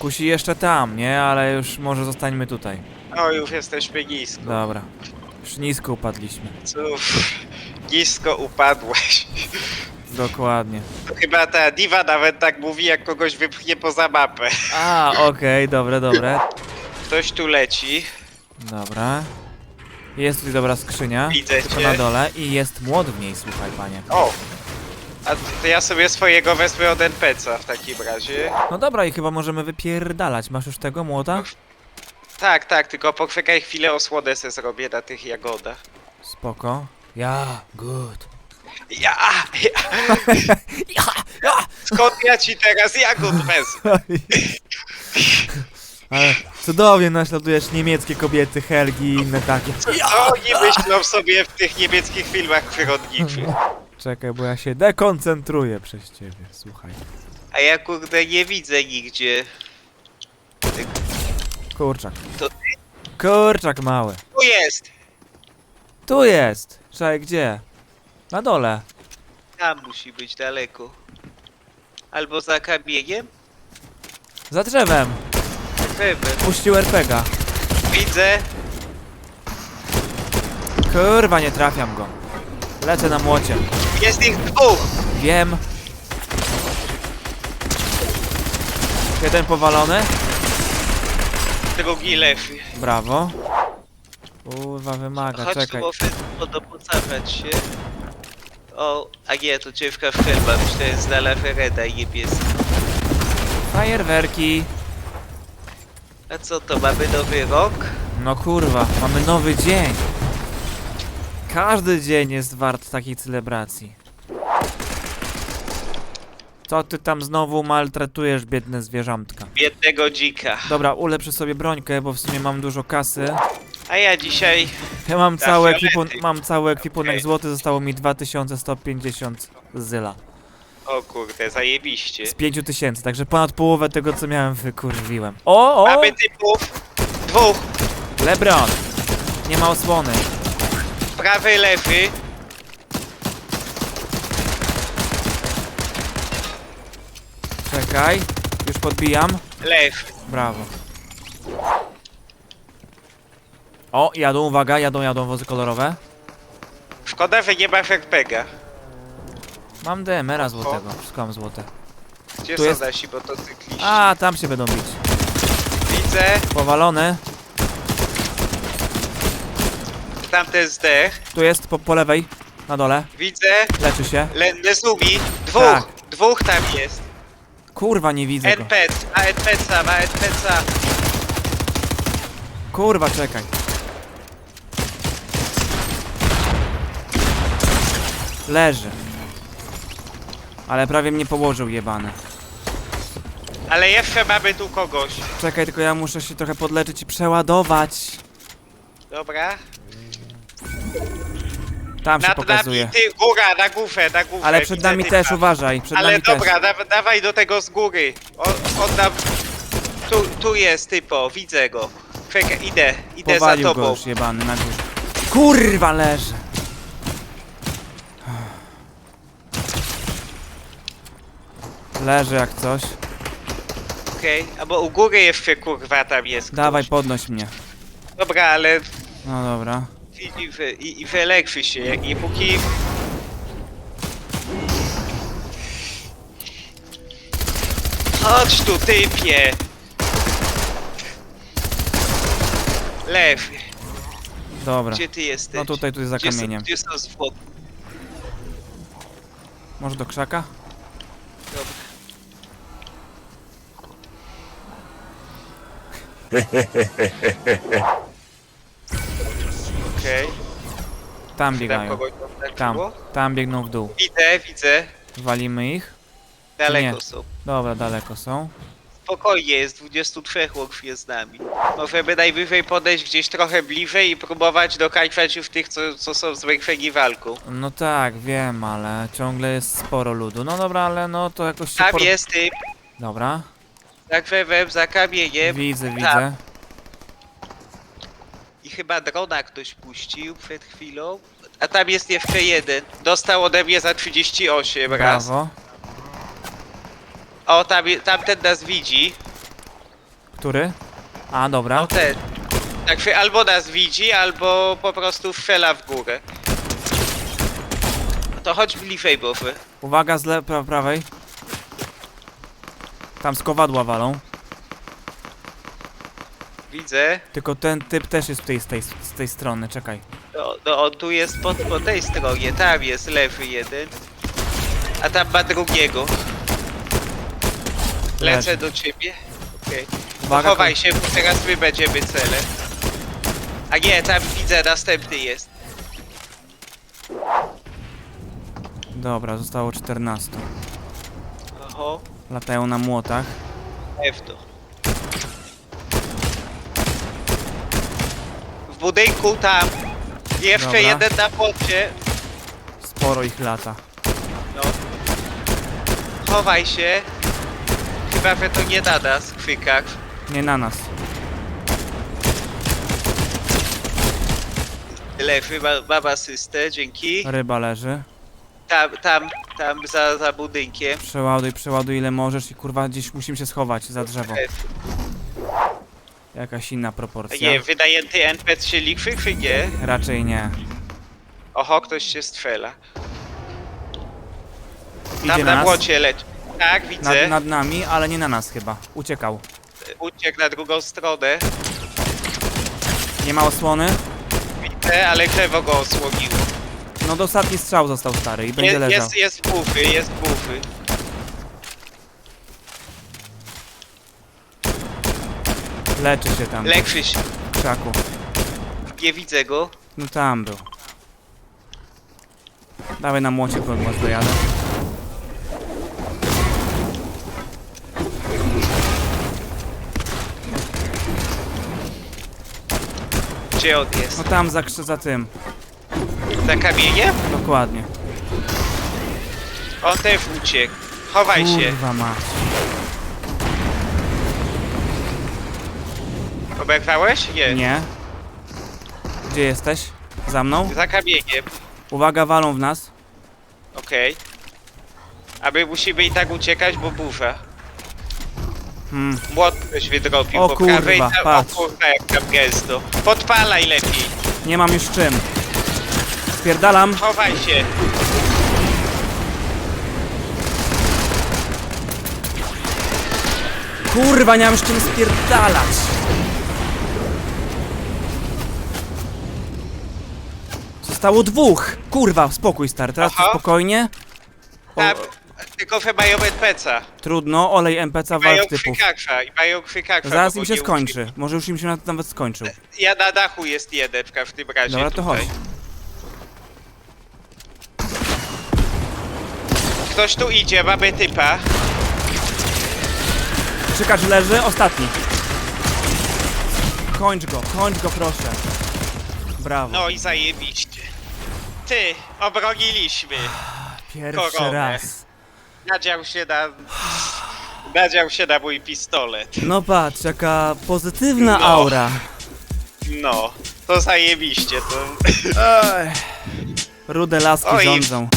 Kusi jeszcze tam, nie? Ale już może zostańmy tutaj. O, już jesteśmy nisko. Dobra. Już nisko upadliśmy. Cóż, nisko upadłeś. Dokładnie. To chyba ta diwa nawet tak mówi, jak kogoś wypchnie poza mapę. A, okej, dobre, dobre. Ktoś tu leci. Dobra. Jest tutaj dobra skrzynia. Widzę Tylko cię. na dole i jest młot w niej, słuchaj panie. O! A to ja sobie swojego wezmę od NPC-a w takim razie. No dobra i chyba możemy wypierdalać. Masz już tego młota? Tak, tak, tylko pokwekaj chwilę osłodę se zrobię na tych jagodach. Spoko. Ja, good. Ja, ja, Ja, ja! skąd ja ci teraz jagód wezmę? Ale cudownie naśladujesz niemieckie kobiety, Helgi i inne takie. Co oni myślą sobie w tych niemieckich filmach przyrodniczych? Czekaj, bo ja się dekoncentruję przez ciebie, słuchaj. A ja kurde nie widzę nigdzie. Kurczak. To Kurczak mały. Tu jest! Tu jest! Czekaj, gdzie? Na dole. Tam musi być daleko. Albo za kamieniem? Za drzewem. Pewnie. Puścił RPGa. Widzę. Kurwa, nie trafiam go. Lecę na młocie. Jest ich dwóch! Wiem. Jeden powalony. Drugi lewy. Brawo. Kurwa, wymaga, Chodź czekaj. tu dopocawać się. O, a nie, to dziewka w chyba. Myślałem, że na Fereda i niebieski. Fajerwerki. A co to, mamy nowy rok? No kurwa, mamy nowy dzień. Każdy dzień jest wart takiej celebracji. Co ty tam znowu maltretujesz, biedne zwierzątka? Biednego dzika. Dobra, ulepszę sobie brońkę, bo w sumie mam dużo kasy. A ja dzisiaj... Ja mam cały, fiolety. ekwipu mam cały ekwipunek Okej. złoty, zostało mi 2150 zyla. O kurde, zajebiście. Z 5000, także ponad połowę tego, co miałem, wykurwiłem. O, o! Mamy typów. Dwóch. Lebron! Nie ma osłony. Prawy, lewy. Czekaj, już podbijam. Lew. Brawo. O, jadą, uwaga, jadą, jadą wozy kolorowe. Szkoda, że nie ma Ferpega. Mam DMR-a złotego, wszystko mam złote. Gdzie Tu są jest- nasi motocykliści? A, tam się będą bić. Widzę. Powalony. Tamten zdech. Tu jest, po, po lewej, na dole. Widzę. Leczy się. Lendezumi. Dwóch. Tak. Dwóch tam jest. Kurwa, nie widzę go. NPC. Ma NPC, ma NPC. Kurwa, czekaj. Leży. Ale prawie mnie położył, jebany. Ale jeszcze mamy tu kogoś. Czekaj, tylko ja muszę się trochę podleczyć i przeładować. Dobra. Tam się Nad pokazuje. nami, ty, góra, na górę, na górę. Ale przed widzę nami typa. też, uważaj, przed Ale nami też. dobra, da, dawaj do tego z góry. O, on nam... Tu, tu jest typo, widzę go. Czekaj, idę, idę Powalił za go tobą. już jebany na górze. Kurwa leży! Leży jak coś. Okej, albo u góry jeszcze kurwa tam jest Dawaj, ktoś. podnoś mnie. Dobra, ale No dobra. Widzi wy, i, i wyleczy się, jak i póki... Chodź tu, typie! Lew, Dobra. gdzie ty jesteś? No tutaj, tutaj za Gdzie są- kamieniem. Gdzie są zwłoki? Może do krzaka? Dobra. Okej, Tam tam biegają. kogoś tam Tam, biegną w dół. Widzę, widzę. Walimy ich. Daleko Nie. są. Dobra, daleko są. Spokojnie, jest 23 łok jest z nami. Możemy najwyżej podejść gdzieś trochę bliżej i próbować dokańczać już tych, co, co są zwykleni walką. No tak, wiem, ale ciągle jest sporo ludu. No dobra, ale no to jakoś się Tam por- jest typ, Dobra. za krzewem, za kamieniem Widzę, widzę. I chyba drona ktoś puścił przed chwilą. A tam jest jeszcze jeden. Dostał ode mnie za 38 raz. Brawo. O, tam, tamten nas widzi. Który? A, dobra. No ten. Tak, albo nas widzi, albo po prostu fela w górę. No to chodź bliżej, bo wy. Uwaga z le pra prawej. Tam z kowadła walą. Widzę. Tylko ten typ też jest tutaj z tej, z tej strony, czekaj. No, no on tu jest po, po tej stronie, tam jest lewy jeden. A tam ma drugiego. Lecę Leży. do ciebie. Okej. Uwaga, Chowaj się, bo teraz my będziemy celem. A nie, tam widzę, następny jest. Dobra, zostało 14. Oho, Latają na młotach. pewno. Budynku tam. Jeszcze Dobra. jeden na płocie. Sporo ich lata. No. Chowaj się. Chyba, że to nie na nas, kwykach. Nie na nas. Lewy, ma, mam asystę, dzięki. Ryba leży. Tam, tam, tam za, za budynkiem. Przeładuj, przeładuj ile możesz i kurwa gdzieś musimy się schować za drzewo. Jakaś inna proporcja. Nie, wynajęty NPC się likwy, nie? Raczej nie. Oho, ktoś się strzela. Idzie Tam na na nas. leci. Tak, widzę. Nad, nad nami, ale nie na nas chyba. Uciekał. Uciekł na drugą stronę. Nie ma osłony? Widzę, ale drzewo go osłoniło. No do ostatni strzał został stary i będzie Je, leżał. jest, jest bufy, jest bufy. Leczy się tam Lekszy się. w krzaku. Nie widzę go. No tam był. Dawaj na młocie kogoś dojadę. Gdzie on jest? No tam za, krz- za tym. Za kamieniem? Dokładnie. On też uciekł. Chowaj się. Kurwa. Oberwałeś? Nie. Nie. Gdzie jesteś? Za mną? Za kamieniem. Uwaga, walą w nas. Okej. A my musimy i tak uciekać, bo burza. Hmm. Młot ktoś wydrobił O po prawej. kurwa, tam- patrz. O kurwa, jak tam gęsto. Podpalaj lepiej. Nie mam już czym. Spierdalam. Chowaj się. Kurwa, nie mam już czym spierdalać. Zostało dwóch. Kurwa, spokój stary. Teraz Aha. spokojnie. O, Tam, tylko mają NPC-a. trudno, olej NPC Mają walk typów. kwikakwa i mają kwikakwa. Zaraz bo im się nie skończy. Może już im się nawet- nawet skończył. Ja na dachu jest jeden w każdym razie. Dobra, to tutaj. chodź. Ktoś tu idzie, mamy typa. Krzykacz leży, ostatni. Kończ go, kończ go proszę. Brawo. No i zajebiście. Ty, obroniliśmy. Pierwszy koronę. raz. Nadział się na... Nadział się na mój pistolet. No patrz, jaka pozytywna No. aura. No, to zajebiście, to... Rude laski Oj. rządzą.